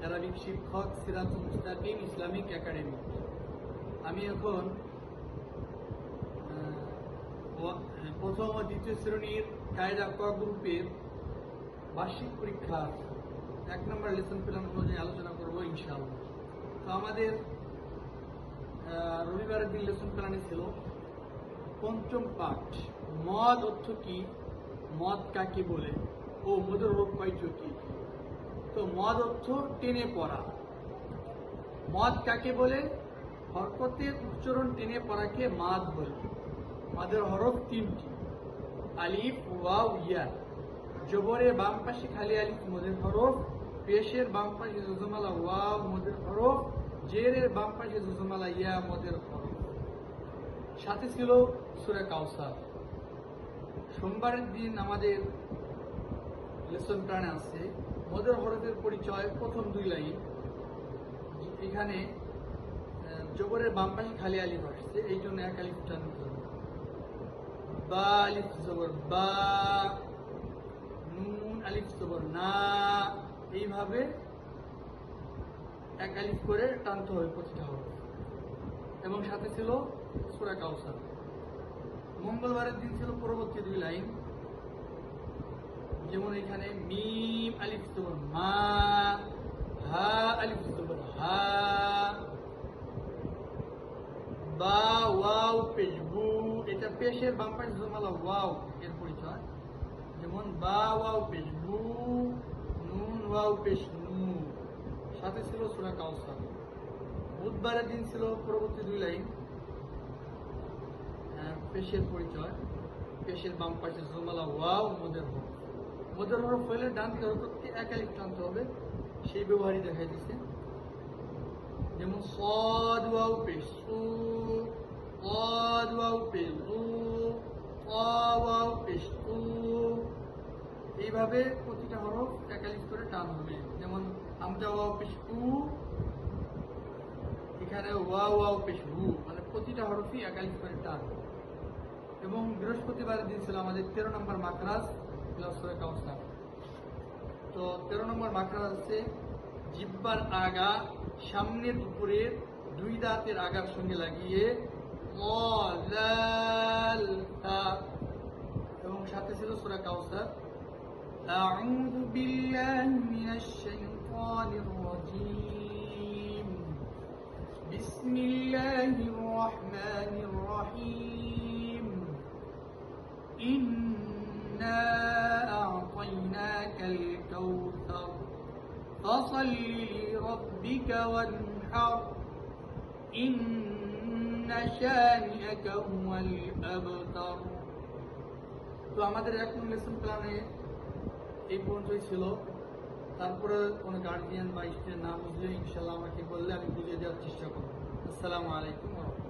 Arabic শিক্ষক সিরাতুল মুস্তাকিম Islamic academy. আমি এখন আহ, প্রথম ও দ্বিতীয় শ্রেণির কায়দা ক গ্রুপের বার্ষিক পরীক্ষার এক নম্বর লেসন প্ল্যান অনুযায়ী আলোচনা করব ইনশাআল্লাহ। তো আমাদের রবিবারের দিন লেসন প্ল্যানে ছিল পঞ্চম পাঠ মদ অর্থ কি? মদ কাকে বলে? ও মদের রোগ কয়টি? কি তো মদ অর্থ টেনে পড়া। মদ কাকে বলে? হরকতের উচ্চারণ টেনে পড়াকে মাদ বলে। মাদের হরফ তিনটি। আলিফ, ওয়াও, ইয়া। জবরের বাম পাশে খালি আলিফ, মদের হরফ। পেশের বাম পাশে জুজমালা ওয়াও, মদের হরফ। জেরের বাম পাশে জুজমালা ইয়া, মদের হরফ। সাথে ছিল সুরা কাউসার সোমবারের দিন আমাদের লেসন প্ল্যানে আছে মদের হরফের পরিচয়, প্রথম দুই লাইন। এখানে জবরের বাম পাশে খালি আলিফ আসছে এই জন্য এক আলিফ হবে। বা আলিফ জবর বা, নুন আলিফ জবর না, এইভাবে এক আলিফ করে টানতে হবে প্রতিটা হরফ। এবং সাথে ছিল সুরা কাউসার মঙ্গলবারের দিন ছিল পরবর্তী দুই লাইন। যেমন এখানে মিম যেমন নুন ওয়াও পেশ নু সাথে ছিল সুরা কাউসার বুধবারের দিন ছিল পরবর্তী দুই লাইন। আহ, পেশের পরিচয়। পেশের বাম পাশে জমালা ওয়াও মোদের হরফ মোদের হরফ হইলে ডান হরফকে এক আলিফ টানতে হবে, সেই ব্যবহারই দেখা দিচ্ছে যেমন সদ সু পেশ তু এইভাবে প্রতিটা হরফ এক আলিফ করে টান হবে। যেমন আমজা ওয়াও পেশ উ এখানে ওয়া ওয়াও পেশ হু মানে প্রতিটা হরফই একালিফ করে টান। এবং বৃহস্পতিবার দিন ছিল আমাদের তেরো নম্বর মাকরাজ প্লাস হয়ে কাউসার তো তেরো নম্বর মাকরাজ আছে জিব্বার আগা সামনের উপরের দুই দাঁতের আগার সঙ্গে লাগিয়ে ম, লাল, তা এবং সাথে ছিল সুরা কাউসার أعوذ بالله من الشيطان الرجيم فصل لربك وانحر إن شانئك هو الأبتر তো আমাদের এখন লেসন প্ল্যানে এই পর্যন্তই ছিল তারপরে কোনো গার্জিয়ান বা স্টুডেন্ট না বুঝলে ইনশাল্লাহ আমাকে বললে আমি বুঝিয়ে দেওয়ার চেষ্টা করবো আসসালামু আলাইকুম রহমতুল্লাহ